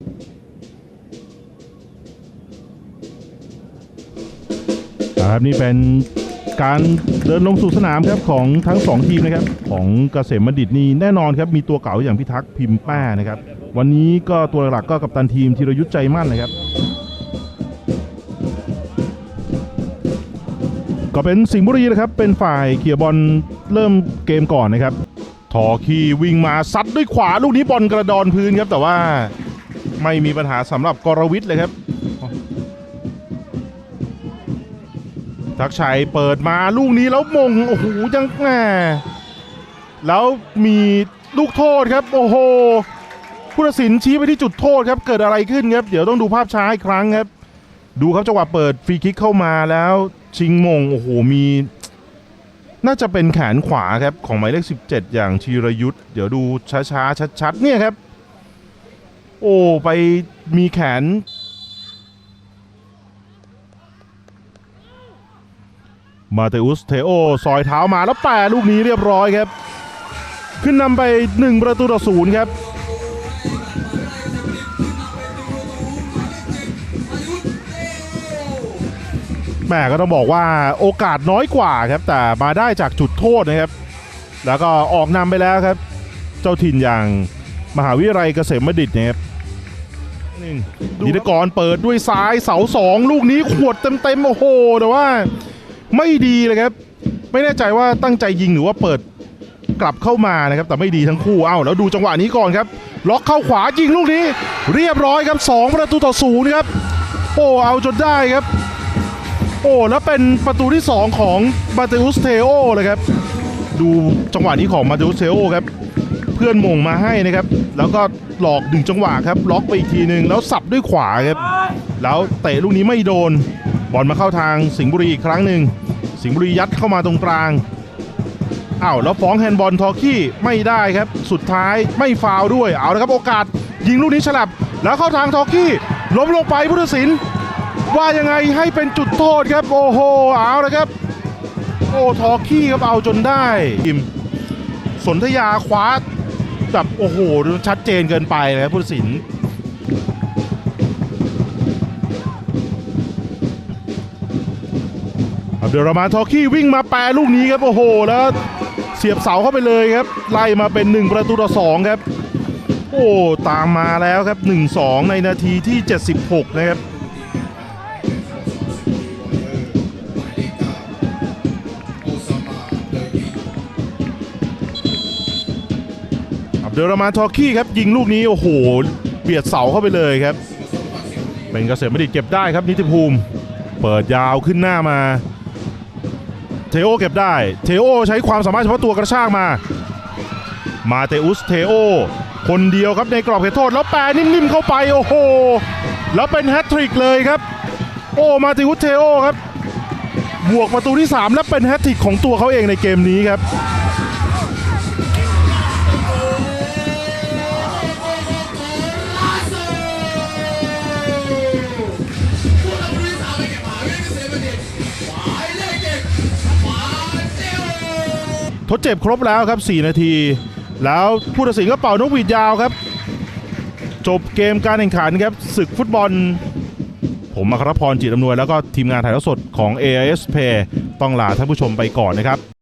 ครับนี่เป็นการเดินลงสู่สนามครับของทั้ง 2 ทีมนะครับ ของเกษมบัณฑิตนี่แน่นอนครับ มีตัวเก่าอย่างพิทักษ์พิมพ์แป้นะครับ วันนี้ก็ตัวหลักก็กัปตันทีมธีรยุทธ์ใจมั่นนะครับ ก็เป็นสิงห์บุรีนะครับ เป็นฝ่ายเคลียบอลเริ่มเกมก่อนนะครับทอคีวิ่งมาซัดด้วยขวาลูกนี้บอลกระดอนพื้นครับแต่ว่า ไม่มีปัญหาสำหรับกรวิทย์เลยครับทักชัยเปิดมาลูกนี้แล้วมงโอ้โหยังแหมแล้วมีลูกโทษครับ โอ้โหผู้ตัดสินชี้ไปที่จุดโทษครับ เกิดอะไรขึ้นครับ เดี๋ยวต้องดูภาพช้าอีกครั้งครับ ดูครับจังหวะเปิดฟรีคิกเข้ามาแล้วชิงมงโอ้โหมี น่าจะเป็นแขนขวาครับของหมายเลข 17 อย่างชีรยุทธ์เดี๋ยวดูช้าๆชัดๆเนี่ยครับ โอ้ไปมีแขน มาเตอุสเทโอซอยเท้ามาแล้วแปรลูกนี้เรียบร้อยครับ ขึ้นนำไป 1 ประตูต่อศูนย์ครับแม่ก็ต้องบอกว่าโอกาสน้อยกว่าครับ แต่มาได้จากจุดโทษนะครับ แล้วก็ออกนำไปแล้วครับ เจ้าถิ่นอย่างมหาวิทยาลัยเกษมบัณฑิตนะครับ นี่นิตกรเปิดด้วยซ้ายเสาสองลูกนี้ขวดเต็มๆโอ้โหแต่ว่าไม่ดีเลยครับ ไม่แน่ใจว่าตั้งใจยิงหรือว่าเปิดกลับเข้ามานะครับ แต่ไม่ดีทั้งคู่เอ้าแล้วดูจังหวะนี้ก่อนครับ ล็อกเข้าขวายิงลูกนี้ เรียบร้อยครับ 2 ประตูต่อศูนย์ครับ โอ้เอาจนได้ครับ โอ้แล้วเป็นประตูที่ 2 ของมาเตอุสเทโอเลยครับ ดูจังหวะนี้ของมาเตอุสเทโอครับ เพื่อนมงมาให้นะครับ แล้วก็หลอกดึงจังหวะครับ ล็อกไปอีกทีหนึ่งแล้วสับด้วยขวาครับ แล้วเตะลูกนี้ไม่โดน บอลมาเข้าทางสิงห์บุรีอีกครั้งหนึ่ง สิงห์บุรียัดเข้ามาตรงกลางอ้าวแล้วฟ้องแฮนด์บอลทอกี้ไม่ได้ครับ สุดท้ายไม่ฟาวด้วย เอาละครับโอกาส ยิงลูกนี้ฉลับ แล้วเข้าทางทอกี้ล้มลงไปพุทธศิลป์ว่ายังไงให้เป็นจุดโทษครับ โอ้โหเอาละครับ โอ้ทอกี้ครับเอาจนได้ทีมสนธยาคว้า แบบโอ้โหชัดเจนเกินไปเลยครับพุทธศิลป์อับเรามาทอกี้วิ่งมาแปรลูกนี้ครับโอ้โหแล้วเสียบเสาเข้าไปเลยครับ ไล่มาเป็น 1 ประตูต่อ2ครับ โอ้ตามมาแล้วครับ 1-2 ในนาทีที่ 76 นะครับ เดรามาทอกี้ครับยิงลูกนี้โอ้โหเบียดเสาเข้าไปเลยครับ เป็นเกษมบัณฑิตเก็บได้ครับนิติภูมิ เปิดยาวขึ้นหน้ามา เทโอเก็บได้ เทโอใช้ความสามารถเฉพาะตัวกระชากมา มาเตอุสเทโอคนเดียวครับในกรอบเขตโทษแล้วแปรนิ่มๆเข้าไปโอ้โหแล้วเป็นแฮตทริกเลยครับ โอ้มาเตอุสเทโอครับบวกประตูที่ 3 และเป็นแฮตทริกของตัวเขาเองในเกมนี้ครับ ทดเจ็บครบแล้วครับ 4 นาที แล้วผู้ตัดสินก็เป่านกหวีดยาวครับ จบเกมการแข่งขันครับศึกฟุตบอล ผมอัครพรจิตอำนวยแล้วก็ทีมงานถ่ายทอดสดของ AIS Pay ต้องลาท่านผู้ชมไปก่อนนะครับ